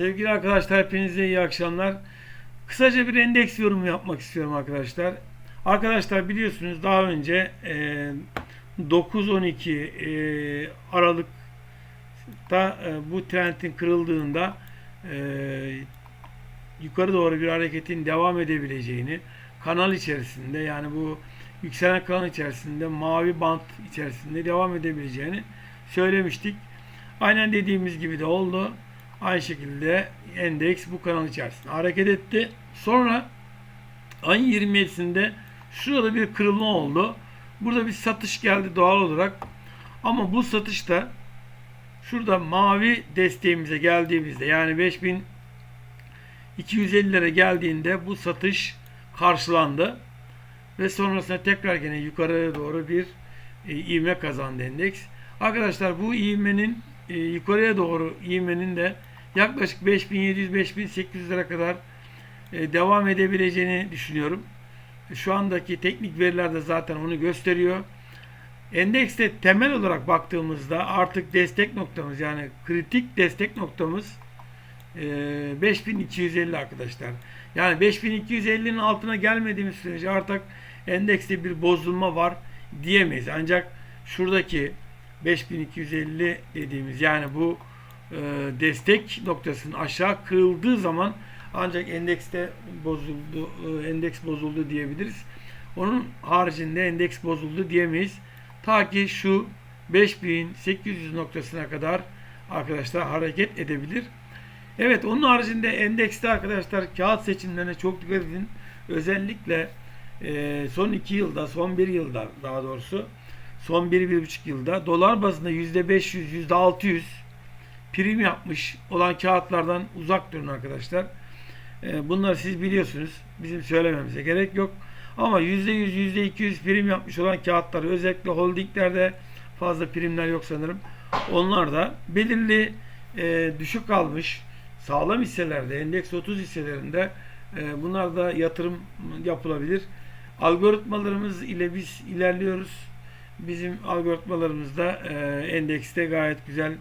Sevgili arkadaşlar hepinize iyi akşamlar. Kısaca bir endeks yorumu yapmak istiyorum arkadaşlar. Arkadaşlar biliyorsunuz daha önce e, 9-12 e, Aralık'ta e, bu trendin kırıldığında e, yukarı doğru bir hareketin devam edebileceğini kanal içerisinde yani bu yükselen kanal içerisinde mavi bant içerisinde devam edebileceğini söylemiştik. Aynen dediğimiz gibi de oldu. Aynı şekilde endeks bu kanal içerisinde hareket etti. Sonra ayın 27'sinde şurada bir kırılma oldu. Burada bir satış geldi doğal olarak. Ama bu satışta şurada mavi desteğimize geldiğimizde yani 5250'lere geldiğinde bu satış karşılandı. Ve sonrasında tekrar gene yukarıya doğru bir e, ivme kazandı endeks. Arkadaşlar bu ivmenin e, yukarıya doğru ivmenin de yaklaşık 5700-5800'lere kadar e, devam edebileceğini düşünüyorum. Şu andaki teknik veriler de zaten onu gösteriyor. Endekste temel olarak baktığımızda artık destek noktamız yani kritik destek noktamız e, 5250 arkadaşlar. Yani 5250'nin altına gelmediğimiz sürece artık endekste bir bozulma var diyemeyiz. Ancak şuradaki 5250 dediğimiz yani bu e, destek noktasının aşağı kırıldığı zaman ancak endekste bozuldu, e, endeks bozuldu diyebiliriz. Onun haricinde endeks bozuldu diyemeyiz. Ta ki şu 5800 noktasına kadar arkadaşlar hareket edebilir. Evet onun haricinde endekste arkadaşlar kağıt seçimlerine çok dikkat edin. Özellikle e, son 2 yılda, son 1 yılda daha doğrusu son 1-1,5 yılda dolar bazında %500, %600 prim yapmış olan kağıtlardan uzak durun arkadaşlar. E, bunları siz biliyorsunuz. Bizim söylememize gerek yok. Ama %100, %200 prim yapmış olan kağıtları özellikle holdinglerde fazla primler yok sanırım. Onlar da belirli e, düşük kalmış sağlam hisselerde, endeks 30 hisselerinde e, bunlar da yatırım yapılabilir. Algoritmalarımız ile biz ilerliyoruz. Bizim algoritmalarımızda e, endekste gayet güzel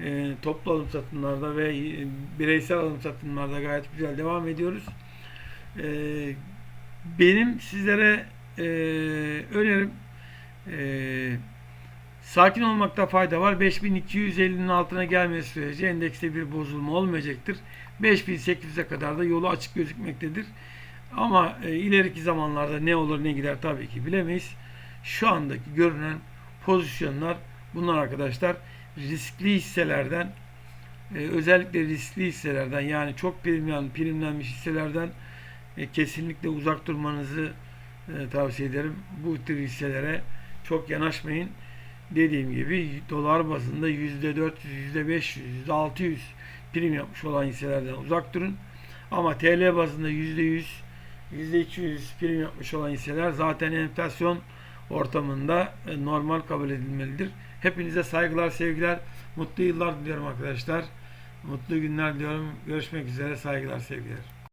e, toplu alım satımlarda ve e, bireysel alım satımlarda gayet güzel devam ediyoruz. E, benim sizlere e, önerim e, sakin olmakta fayda var. 5250'nin altına gelmesi sürece endekste bir bozulma olmayacaktır. 5800'e kadar da yolu açık gözükmektedir. Ama e, ileriki zamanlarda ne olur ne gider tabii ki bilemeyiz. Şu andaki görünen pozisyonlar bunlar arkadaşlar riskli hisselerden e, özellikle riskli hisselerden yani çok primlen, primlenmiş hisselerden e, kesinlikle uzak durmanızı e, tavsiye ederim. Bu tür hisselere çok yanaşmayın. Dediğim gibi dolar bazında %400, %500, %600 prim yapmış olan hisselerden uzak durun. Ama TL bazında %100, %200 prim yapmış olan hisseler zaten enflasyon ortamında e, normal kabul edilmelidir. Hepinize saygılar, sevgiler, mutlu yıllar diliyorum arkadaşlar. Mutlu günler diliyorum. Görüşmek üzere. Saygılar, sevgiler.